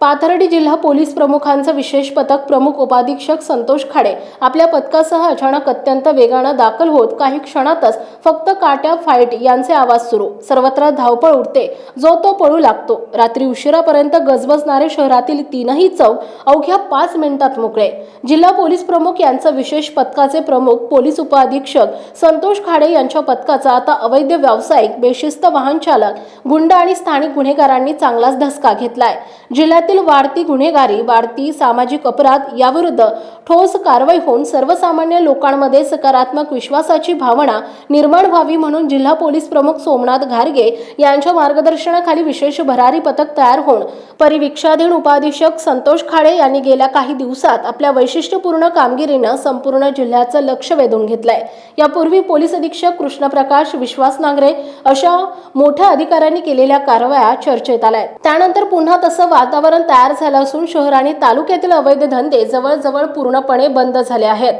पाथर्डी जिल्हा पोलीस प्रमुखांचं विशेष पथक प्रमुख उपाधीक्षक संतोष खाडे आपल्या पथकासह अचानक अत्यंत वेगानं दाखल होत काही क्षणातच फक्त काट्या फाईट यांचे आवाज सुरू. सर्वत्र धावपळ उडते. जो तो पळू लागतो. रात्री उशिरापर्यंत गजबजणारे शहरातील तीनही चौक अवघ्या पाच मिनिटात मोकळे. जिल्हा पोलीस प्रमुख यांचं विशेष पथकाचे प्रमुख पोलीस उपअधीक्षक संतोष खाडे यांच्या पथकाचा आता अवैध व्यावसायिक बेशिस्त वाहन चालक गुंड आणि स्थानिक गुन्हेगारांनी चांगलाच धसका घेतलाय. राज्यातील वाढती गुन्हेगारी वाढती सामाजिक अपराध याविरुद्ध ठोस कारवाई होऊन सर्वसामान्य लोकांमध्ये सकारात्मक विश्वासाची भावना निर्माण व्हावी म्हणून जिल्हा पोलीस प्रमुख सोमनाथ घारगे यांच्या मार्गदर्शनाखाली विशेष भरारी पथक तयार होऊन परिवीक्षाधीन उपाधीक्षक संतोष खाडे यांनी गेल्या काही दिवसात आपल्या वैशिष्ट्यपूर्ण कामगिरीनं संपूर्ण जिल्ह्याचं लक्ष वेधून घेतलंय. यापूर्वी पोलीस अधीक्षक कृष्णप्रकाश विश्वास नांगरे अशा मोठ्या अधिकाऱ्यांनी केलेल्या कारवाया चर्चेत आल्या त्यानंतर पुन्हा तसं वातावरण तयार झालं असून शहर आणि तालुक्यातील अवैध धंदे जवळजवळ पूर्णपणे बंद झाले आहेत.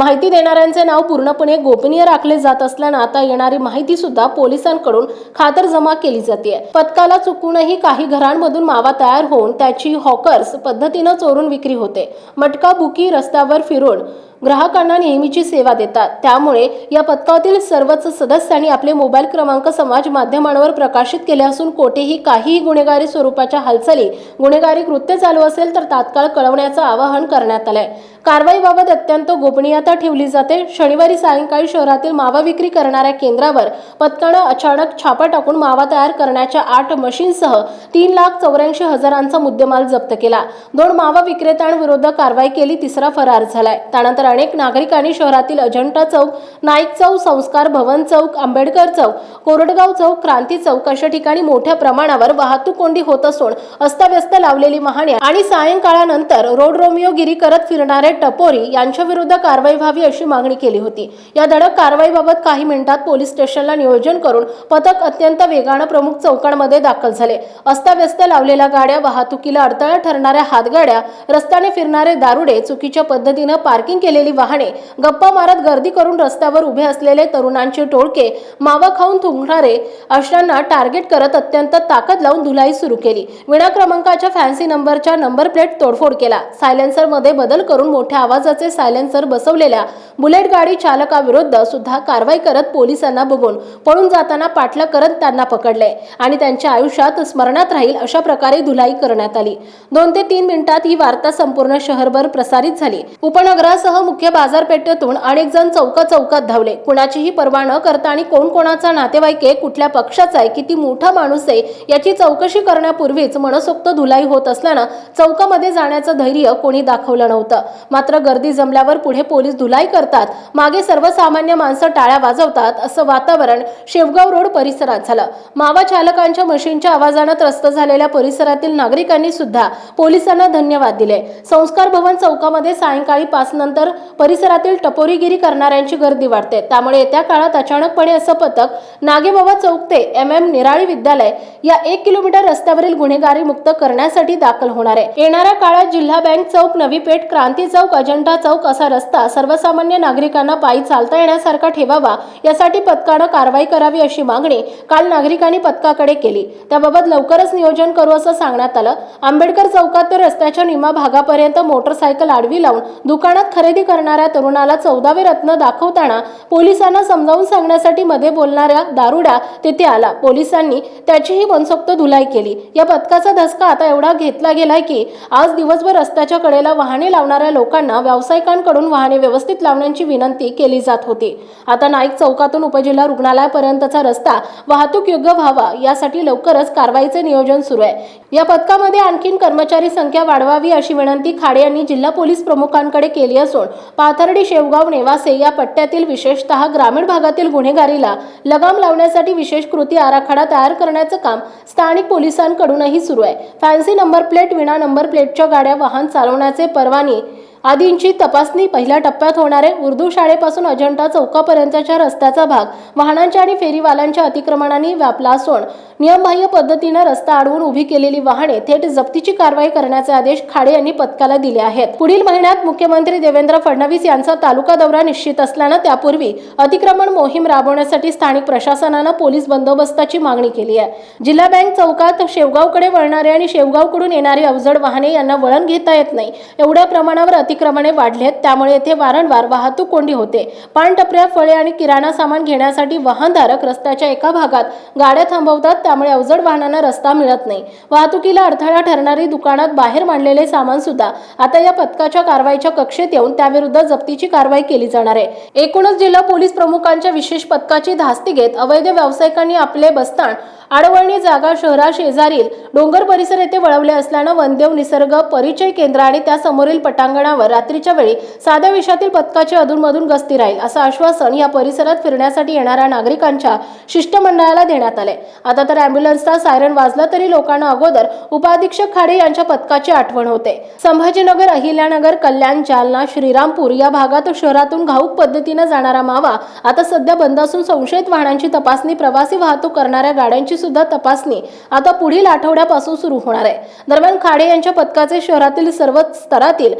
माहिती देणाऱ्यांचे नाव पूर्णपणे गोपनीय राखले जात असल्यानं आता येणारी माहिती सुद्धा पोलिसांकडून खातरजमा केली जाते पथकाला चुकूनही काही घरांमधून मावा तयार होऊन त्याची हॉकर्स पद्धतीनं चोरून विक्री होते. मटका बुकी रस्त्यावर फिरून ग्राहकांना नेहमीची सेवा देतात. त्यामुळे या पथकातील सर्वच सदस्यांनी आपले मोबाईल क्रमांक समाज माध्यमांवर प्रकाशित केले असून कोठेही काहीही गुन्हेगारी स्वरूपाच्या हालचाली गुन्हेगारी कृत्य चालू असेल तर तात्काळ कळवण्याचं आवाहन करण्यात आलंय. कारवाईबाबत अत्यंत गोपनीयता ठेवली जाते. शनिवारी सायंकाळी शहरातील मावा विक्री करणाऱ्या केंद्रावर पथकानं अचानक छापा टाकून मावा तयार करण्याच्या आठ मशीनसह तीन लाख चौऱ्याऐंशी हजारांचा मुद्देमाल जप्त केला. दोन मावा विक्रेत्यांविरुद्ध कारवाई केली तिसरा फरार झालाय. त्यानंतर अनेक नागरिकांनी शहरातील अजंठा चौक नाईक चौक संस्कार भवन चौक आंबेडकर चौक कोरडगाव चौक क्रांती चौक अशा ठिकाणी मोठ्या प्रमाणावर वाहतूक कोंडी होत असून अस्ताव्यस्त लावलेली वाहने आणि सायंकाळानंतर रोड रोमिओगिरी करत फिरणारे अभय टपोरी यांच्याविरुद्ध कारवाई व्हावी अशी मागणी केली होती. या धडक कारवाईबाबत काही मिनिटात पोलीस स्टेशनला नियोजन करून पथक अत्यंत वेगानं प्रमुख चौकांमध्ये दाखल झाले. अस्ताव्यस्त लावलेल्या गाड्या वाहतुकीला अडथळा ठरणाऱ्या हातगाड्या रस्त्याने फिरणारे दारुडे चुकीच्या पद्धतीनं पार्किंग केलेली वाहने गप्पा मारत गर्दी करून रस्त्यावर उभे असलेले तरुणांचे टोळके मावा खाऊन थुंकणारे अशांना टार्गेट करत अत्यंत ताकद लावून धुलाई सुरू केली. विना क्रमांकाच्या फॅन्सी नंबरच्या नंबर प्लेट तोडफोड केला. सायलेन्सरमध्ये बदल करून मोठ्या आवाजाचे सायलेन्सर बसवलेल्या बुलेट गाडी चालकाविरुद्ध सुद्धा कारवाई करत पोलिसांना बघून पळून जाताना पाठला करत त्यांना पकडले आणि त्यांच्या आयुष्यात स्मरणात राहील अशा प्रकारे धुलाई करण्यात आली. दोन ते तीन मिनिटात ही वार्ता संपूर्ण शहरभर प्रसारित झाली. उपनगरासह मुख्य बाजारपेठेतून अनेक जण चौका चौकात धावले. कुणाचीही पर्वा न करता आणि कोण कोणाचा नातेवाईक आहे कुठल्या पक्षाचा आहे किती मोठा माणूस आहे याची चौकशी करण्यापूर्वीच मनसोक्त धुलाई होत असल्यानं चौकामध्ये जाण्याचं धैर्य कोणी दाखवलं नव्हतं. मात्र गर्दी जमल्यावर पुढे पोलीस धुलाई करतात. मागे सर्वसामान्य माणसं टाळ्या वाजवतात असं वातावरण शेवगाव रोड परिसरात झालं. मावा चालकांच्या मशीनच्या आवाजानं त्रस्त झालेल्या परिसरातील नागरिकांनी सुद्धा पोलिसांना धन्यवाद दिले. संस्कार भवन चौकामध्ये सायंकाळी पाच नंतर परिसरातील टपोरीगिरी करणाऱ्यांची गर्दी वाढते. त्यामुळे येत्या काळात अचानकपणे असं पथक नागेबाबा चौक ते एम एम निराळी विद्यालय या एक किलोमीटर रस्त्यावरील गुन्हेगारी मुक्त करण्यासाठी दाखल होणार आहे. येणाऱ्या काळात जिल्हा बँक चौक नवी पेठ क्रांती चौक अजंठा चौक असा रस्ता सर्वसामान्य नागरिकांना पायी चालता येण्यासारखा ठेवावा यासाठी पथकानं कारवाई करावी अशी मागणी काल नागरिकांनी पथकाकडे केली. त्याबाबत लवकरच नियोजन करू असं सांगण्यात आलं. आंबेडकर चौकात ते रस्त्याच्या निमा भागापर्यंत मोटरसायकल आडवी लावून दुकानात खरेदी करणाऱ्या तरुणाला चौदावे रत्न दाखवताना पोलिसांना समजावून सांगण्यासाठी मध्ये बोलणाऱ्या दारुडा तेथे आला. पोलिसांनी त्याचीही मनसोक्त धुलाई केली. या पथकाचा धसका आता एवढा घेतला गेलाय की आज दिवसभर रस्त्याच्या कडेला वाहने लावणाऱ्या लोक लोकांना व्यावसायिकांकडून वाहने व्यवस्थित लावण्याची विनंती केली जात होती. आता नाईक चौकातून उपजिल्हा रुग्णालयापर्यंतचा रस्ता वाहतूक योग्य व्हावा यासाठी लवकरच कारवाईचे नियोजन सुरू आहे. या पथकामध्ये आणखीन कर्मचारी संख्या वाढवावी अशी विनंती खाडे यांनी जिल्हा पोलीस प्रमुखांकडे केली असून पाथर्डी शेवगाव नेवासे या पट्ट्यातील विशेषतः ग्रामीण भागातील गुन्हेगारीला लगाम लावण्यासाठी विशेष कृती आराखडा तयार करण्याचं काम स्थानिक पोलिसांकडूनही सुरू आहे. फॅन्सी नंबर प्लेट विना नंबर प्लेटच्या गाड्या वाहन चालवण्याचे परवाने आदींची तपासणी पहिल्या टप्प्यात होणारे उर्दू शाळेपासून अजंठा चौकापर्यंतच्या रस्त्याचा भाग वाहनांच्या आणि फेरीवाल्यांच्या अतिक्रमणाने व्यापला असून नियमबाह्य पद्धतीनं रस्ता अडवून उभी केलेली वाहने थेट जप्तीची कारवाई करण्याचे आदेश खाडे यांनी पथकाला दिले आहेत. पुढील महिन्यात मुख्यमंत्री देवेंद्र फडणवीस यांचा तालुका दौरा निश्चित असल्यानं त्यापूर्वी अतिक्रमण मोहीम राबवण्यासाठी स्थानिक प्रशासनानं पोलीस बंदोबस्ताची मागणी केली आहे. जिल्हा बँक चौकात शेवगावकडे वळणारे आणि शेवगावकडून येणारी अवजड वाहने यांना वळण घेता येत नाही. एवढ्या प्रमाणावर अतिक्रमणे वाढली आहेत. त्यामुळे येथे वारंवार वाहतूक कोंडी होते. पानटपऱ्या फळे आणि किराणा सामान घेण्यासाठी वाहनधारक रस्त्याच्या एका भागात गाड्या थांबवतात. त्यामुळे अवजड वाहनांना रस्ता मिळत नाही. वाहतुकीला अडथळा ठरणारी दुकानात बाहेर मांडलेले सामान सुद्धा आता या पथकाच्या कारवाईच्या कक्षेत येऊन त्याविरुद्ध जप्तीची कारवाई केली जाणार आहे. एकूणच जिल्हा पोलीस प्रमुखांच्या विशेष पथकाची धास्ती घेत अवैध व्यावसायिकांनी आपले बस्तान आडवळणी जागा शहराशेजारील डोंगर परिसर येथे वळवले असल्यानं वनदेव निसर्ग परिचय केंद्र आणि त्यासमोरील पटांगणावर पटांगणावर रात्रीच्या वेळी साध्या विषयातील पथकाची अधूनमधून गस्ती राहील असं आश्वासन या परिसरात फिरण्यासाठी येणाऱ्या नागरिकांच्या शिष्टमंडळाला देण्यात आले आता तर अँब्युलन्सचा सायरन वाजला तरी लोकांना अगोदर उपाधीक्षक खाडे यांच्या पथकाची आठवण होते. संभाजीनगर अहिल्यानगर कल्याण जालना श्रीरामपूर या भागात शहरातून घाऊक पद्धतीने जाणारा मावा आता सध्या बंद असून संशयित वाहनांची तपासणी प्रवासी वाहतूक करणाऱ्या गाड्यांची सुद्धा तपासणी आता पुढील आठवड्यापासून सुरू होणार आहे. दरम्यान खाडे यांच्या पथकाचे शहरातील सर्व स्तरातील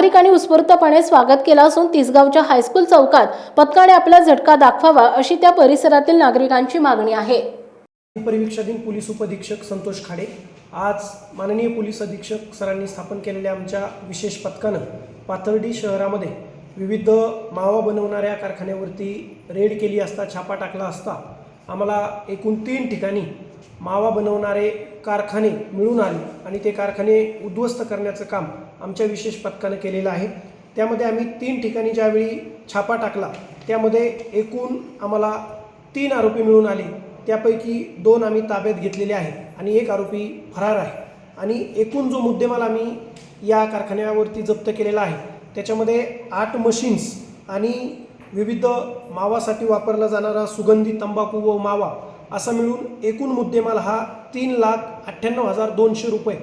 नागरिकांनी उत्स्फूर्तपणे स्वागत केलं असून तिसगावच्या हायस्कूल चौकात पथकाने आपला झटका दाखवावा अशी त्या परिसरातील नागरिकांची मागणी आहे. परिवीक्षाधीन पोलीस उपअधीक्षक संतोष खाडे. आज माननीय पोलीस अधीक्षक सरांनी स्थापन केलेल्या आमच्या विशेष पथकानं पाथर्डी शहरामध्ये विविध मावा बनवणाऱ्या कारखान्यावरती रेड केली असता छापा टाकला असता आम्हाला एकूण तीन ठिकाणी मावा बनवणारे कारखाने मिळून आले आणि ते कारखाने उद्ध्वस्त करण्याचं काम आमच्या विशेष पथकानं केलेलं आहे. त्यामध्ये आम्ही तीन ठिकाणी ज्यावेळी छापा टाकला त्यामध्ये एकूण आम्हाला तीन आरोपी मिळून आले. त्यापैकी दोन आम्ही ताब्यात घेतलेले आहेत आणि एक आरोपी फरार आहे. आणि एकूण जो मुद्देमाल आम्ही या कारखान्यावरती जप्त केलेला आहे त्याच्यामध्ये आठ मशीन्स आणि विविध मावासाठी वापरला जाणारा सुगंधी तंबाखू व मावा असा मिळून एकूण मुद्देमाल हा तीन लाख अठ्ठ्याण्णव हजार दोनशे रुपये.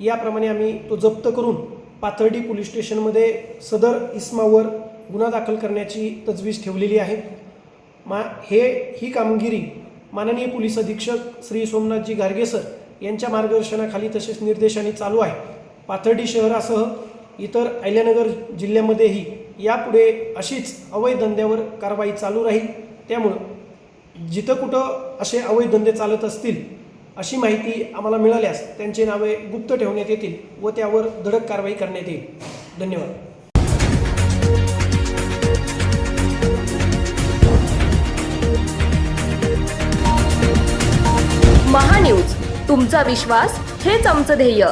याप्रमाणे आम्ही तो जप्त करून पाथर्डी पोलीस स्टेशनमध्ये सदर इस्मावर गुन्हा दाखल करण्याची तजवीज ठेवलेली आहे. मा हे ही कामगिरी माननीय पोलीस अधीक्षक श्री सोमनाथजी गार्गेसर यांच्या मार्गदर्शनाखाली तसेच निर्देशाने चालू आहे. पाथर्डी शहरासह इतर अहिल्यानगर जिल्ह्यामध्येही यापुढे अशीच अवैध धंद्यावर कारवाई चालू राहील. त्यामुळं जिथं कुठं असे अवैध धंदे चालत असतील अशी माहिती आम्हाला मिळाल्यास त्यांची नावे गुप्त ठेवण्यात येतील व त्यावर धडक कारवाई करण्यात येईल. धन्यवाद. महान्यूज तुमचा विश्वास हेच आमचं ध्येय.